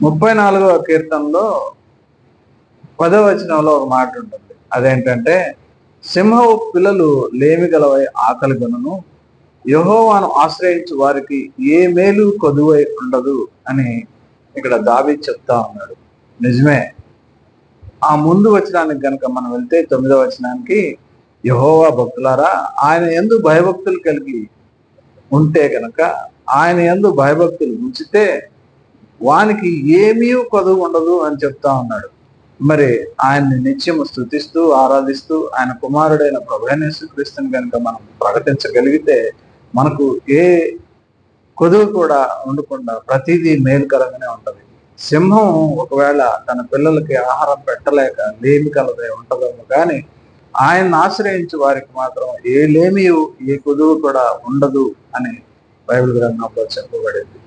ముప్పై నాలుగవ కీర్తనలో పదవ వచనంలో ఒక మాట ఉంటుంది. అదేంటంటే సింహవు పిల్లలు లేమి గలవై ఆకలి గనును యహోవాను ఆశ్రయించు వారికి ఏ మేలు కొదువై ఉండదు అని ఇక్కడ దావి చెప్తా ఉన్నాడు. నిజమే. ఆ ముందు వచనానికి కనుక మనం వెళ్తే తొమ్మిదవ వచనానికి యహోవా భక్తులారా ఆయన ఎందు భయభక్తులు కలిగి ఉంటే గనక ఆయన ఎందు భయభక్తులు ఉంచితే వానికి ఏమీ కొదువు ఉండదు అని చెప్తా ఉన్నాడు. మరి ఆయన్ని నిత్యము స్థుతిస్తూ ఆరాధిస్తూ ఆయన కుమారుడైన ప్రభైనేశ్వరిస్తుని కనుక మనం ప్రకటించగలిగితే మనకు ఏ కొదువు కూడా ఉండకుండా ప్రతిదీ మేలుకరంగానే ఉంటది. సింహం ఒకవేళ తన పిల్లలకి ఆహారం పెట్టలేక లేమి కలదే ఉంటదేమో కానీ ఆయన్ని ఆశ్రయించి వారికి మాత్రం ఏ లేమి ఏ కొదువు కూడా ఉండదు అని బైబిల్ గ్రంథంలో చెప్పబడింది.